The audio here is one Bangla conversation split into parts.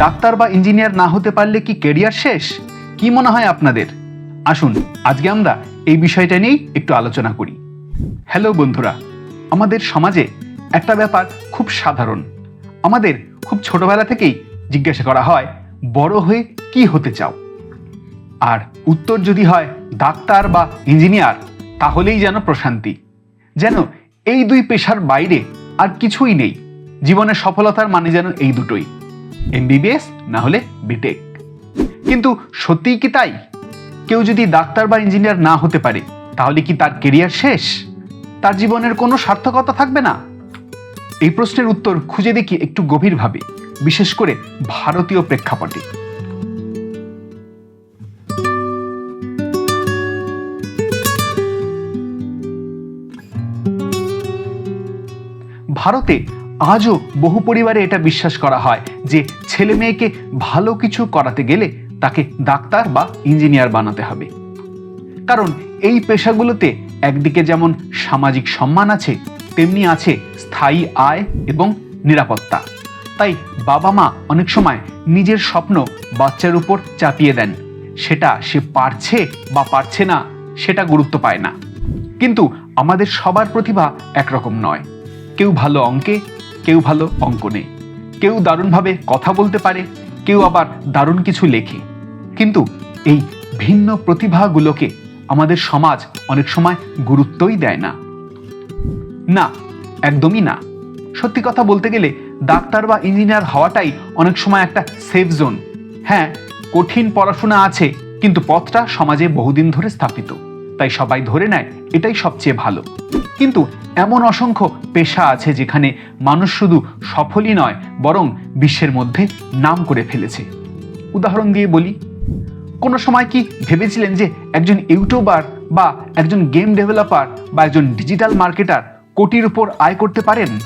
ডাক্তার বা ইঞ্জিনিয়ার না হতে পারলে কি কেরিয়ার শেষ? কি মনে হয় আপনাদের? আসুন, আজকে আমরা এই বিষয়টা নিয়েই একটু আলোচনা করি। হ্যালো বন্ধুরা, আমাদের সমাজে একটা ব্যাপার খুব সাধারণ। আমাদের খুব ছোটবেলা থেকেই জিজ্ঞাসা করা হয়, বড় হয়ে কি হতে চাও? আর উত্তর যদি হয়, ডাক্তার বা ইঞ্জিনিয়ার তাহলেই যেন প্রশান্তি। যেন এই দুই পেশার বাইরে আর কিছুই নেই। জীবনের সফলতার মানে যেন এই দুটোই। এমবিবিএস না হলে বিটেক কিন্তু সত্যিই কি তাই? কেউ যদি ডাক্তার বা ইঞ্জিনিয়ার না হতে পারে, তাহলে কি তার কেরিয়ার শেষ? তার জীবনের কোনো সার্থকতা থাকবে না? এই প্রশ্নের উত্তর খুঁজে দেখি একটু গভীরভাবে, বিশেষ করে ভারতীয় প্রেক্ষাপটে। ভারতে আজও বহু পরিবারে এটা বিশ্বাস করা হয় যে ছেলে মেয়েকে ভালো কিছু করাতে গেলে তাকে ডাক্তার বা ইঞ্জিনিয়ার বানাতে হবে। কারণ এই পেশাগুলোতে একদিকে যেমন সামাজিক সম্মান আছে, তেমনি আছে স্থায়ী আয় এবং নিরাপত্তা। তাই বাবা মা অনেক সময় নিজের স্বপ্ন বাচ্চার উপর চাপিয়ে দেন। সেটা সে পারছে বা পারছে না, সেটা গুরুত্ব পায় না। কিন্তু আমাদের সবার প্রতিভা একরকম নয়। কেউ ভালো অঙ্কে কেউ ভালো অঙ্কনে কেউ দারুণভাবে কথা বলতে পারে, কেউ আবার দারুণ কিছু লেখে। কিন্তু এই ভিন্ন প্রতিভাগুলোকে আমাদের সমাজ অনেক সময় গুরুত্বই দেয় না। না, একদমই না। সত্যি কথা বলতে গেলে ডাক্তার বা ইঞ্জিনিয়ার হওয়াটাই অনেক সময় একটা সেফ জোন হ্যাঁ কঠিন পড়াশোনা আছে, কিন্তু পথটা সমাজে বহুদিন ধরে স্থাপিত। তাই সবাই ধরে নেয়, এটাই সবচেয়ে ভালো। কিন্তু এমন অসংখ্য পেশা আছে যেখানে মানুষ শুধু সফলই নয়, বরং বিশ্বের মধ্যে নাম করে ফেলেছে। উদাহরণ দিয়ে বলি, কোনো সময় কি ভেবেছিলেন যে একজন ইউটিউবার বা একজন গেম ডেভেলপার বা একজন ডিজিটাল মার্কেটার কোটির উপর আয় করতে পারেন?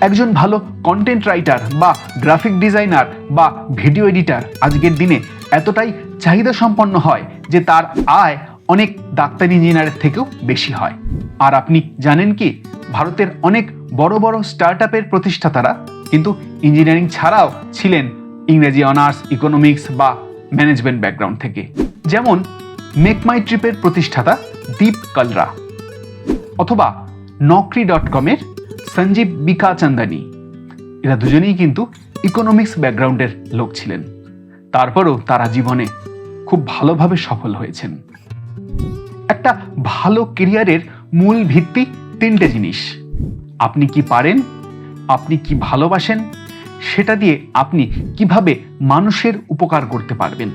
একজন ভালো কন্টেন্ট রাইটার বা গ্রাফিক ডিজাইনার বা ভিডিও এডিটার আজকের দিনে এতটাই চাহিদা সম্পন্ন হয় যে তার আয় অনেক ডাক্তার ইঞ্জিনিয়ারের থেকেও বেশি হয়। আর আপনি জানেন কি, ভারতের অনেক বড় বড় স্টার্ট আপের প্রতিষ্ঠাতারা কিন্তু ইঞ্জিনিয়ারিং ছাড়াও ছিলেন ইংরেজি অনার্স, ইকোনমিক্স বা ম্যানেজমেন্ট ব্যাকগ্রাউন্ড থেকে। যেমন মেক মাই ট্রিপের প্রতিষ্ঠাতা দীপ কালরা অথবা নকরি ডট কমের সঞ্জীব বিকাচন্দানি। এরা দুজনেই কিন্তু ইকোনমিক্স ব্যাকগ্রাউন্ডের লোক ছিলেন। তারপরও তারা জীবনে খুব ভালোভাবে সফল হয়েছেন। একটা ভালো কেরিয়ারের মূল ভিত্তি তিনটে জিনিস। আপনি কি পারেন? আপনি কি ভালোবাসেন? সেটা দিয়ে আপনি কীভাবে মানুষের উপকার করতে পারবেন?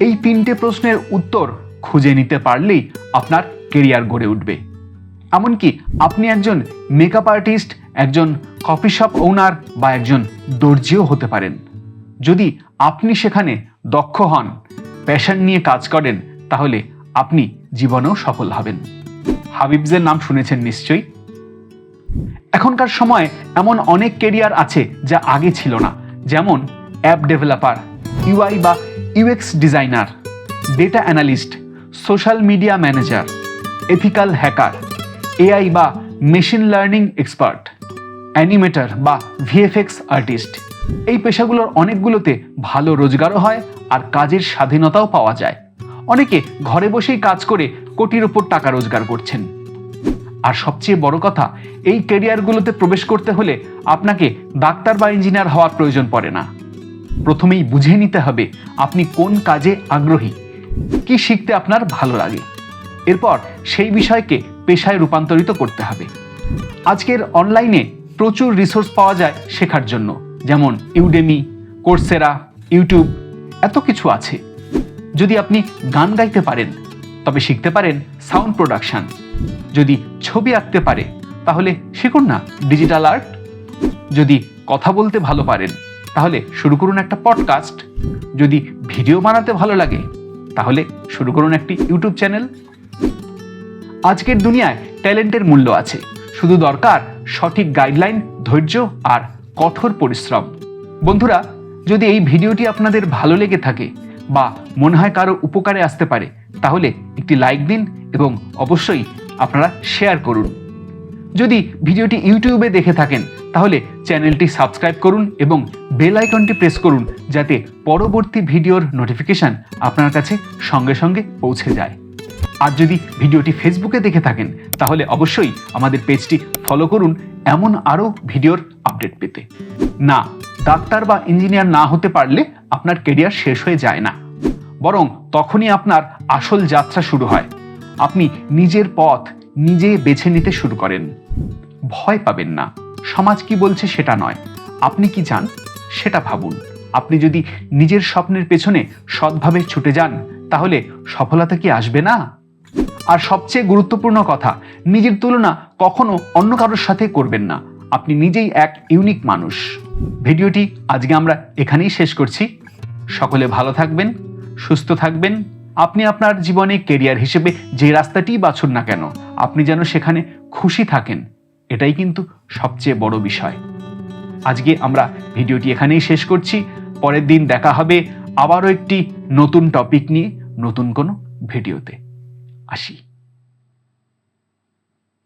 এই তিনটে প্রশ্নের উত্তর খুঁজে নিতে পারলেই আপনার কেরিয়ার গড়ে উঠবে। এমনকি আপনি একজন মেকআপ আর্টিস্ট একজন কফি শপ ওনার বা একজন দর্জিও হতে পারেন। যদি আপনি সেখানে দক্ষ হন প্যাশন নিয়ে কাজ করেন, তাহলে আপনি জীবনেও সফল হবেন। হাবিবজের নাম শুনেছেন নিশ্চয়ই? এখনকার সময় এমন অনেক কেরিয়ার আছে যা আগে ছিল না, যেমন অ্যাপ ডেভেলপার ইউআই বা UX designer data analyst social media manager ethical hacker AI বা মেশিন লার্নিং এক্সপার্ট অ্যানিমেটর বা ভিএফএক্স আর্টিস্ট এই পেশাগুলোর অনেকগুলোতে ভালো রোজগারও হয় আর কাজের স্বাধীনতাও পাওয়া যায়। অনেকে ঘরে বসেই কাজ করে কোটির উপর টাকা রোজগার করছেন। আর সবচেয়ে বড় কথা, এই ক্যারিয়ারগুলোতে প্রবেশ করতে হলে আপনাকে ডাক্তার বা ইঞ্জিনিয়ার হওয়ার প্রয়োজন পড়ে না। প্রথমেই বুঝে নিতে হবে আপনি কোন কাজে আগ্রহী, কি শিখতে আপনার ভালো লাগে। এরপর সেই বিষয়কে পেশায় রূপান্তরিত করতে হবে। আজকের অনলাইনে প্রচুর রিসোর্স পাওয়া যায় শেখার জন্য, যেমন ইউডেমি, কোর্সেরা, ইউটিউব, এত কিছু আছে। যদি আপনি গান গাইতে পারেন তবে শিখতে পারেন সাউন্ড প্রোডাকশন। যদি ছবি আঁকতে পারে, তাহলে শিখুন না ডিজিটাল আর্ট। যদি কথা বলতে ভালো পারেন, তাহলে শুরু করুন একটা পডকাস্ট। যদি ভিডিও বানাতে ভালো লাগে, তাহলে শুরু করুন একটি ইউটিউব চ্যানেল। আজকের দুনিয়ায় ট্যালেন্টের মূল্য আছে। শুধু দরকার সঠিক গাইডলাইন, ধৈর্য আর কঠোর পরিশ্রম। বন্ধুরা, যদি এই ভিডিওটি আপনাদের ভালো লেগে থাকে বা মনে হয় কারও উপকারে আসতে পারে তাহলে একটি লাইক দিন এবং অবশ্যই আপনারা শেয়ার করুন। যদি ভিডিওটি ইউটিউবে দেখে থাকেন, তাহলে চ্যানেলটি সাবস্ক্রাইব করুন এবং বেল আইকনটি প্রেস করুন যাতে পরবর্তী ভিডিওর নোটিফিকেশন আপনার কাছে সঙ্গে সঙ্গে পৌঁছে যায়। আর যদি ভিডিওটি ফেসবুকে দেখে থাকেন, তাহলে অবশ্যই আমাদের পেজটি ফলো করুন এমন আরও ভিডিওর আপডেট পেতে। না, ডাক্তার বা ইঞ্জিনিয়ার না হতে পারলে আপনার কেরিয়ার শেষ হয়ে যায় না। বরং তখনই আপনার আসল যাত্রা শুরু হয়। আপনি নিজের পথ নিজে বেছে নিতে শুরু করেন। ভয় পাবেন না। সমাজ কি বলছে সেটা নয়। আপনি কি চান সেটা ভাবুন। আপনি যদি নিজের স্বপ্নের পেছনে সৎভাবে ছুটে যান, তাহলে সফলতা কি আসবে না? আর সবচেয়ে গুরুত্বপূর্ণ কথা, নিজের তুলনা কখনো অন্য কারোর সাথে করবেন না। আপনি নিজেই এক ইউনিক মানুষ। ভিডিওটি আজকে আমরা এখানেই শেষ করছি। সকলে ভালো থাকবেন। সুস্থ থাকবেন। আপনি আপনার জীবনে কেরিয়ার হিসেবে যে রাস্তাটি বাছুন না কেন, আপনি যেন সেখানে খুশি থাকেন, এটাই কিন্তু সবচেয়ে বড় বিষয়। আজকে আমরা ভিডিওটি এখানেই শেষ করছি। পরের দিন দেখা হবে আবারও একটি নতুন টপিক নিয়ে, নতুন কোনো ভিডিওতে। আসি।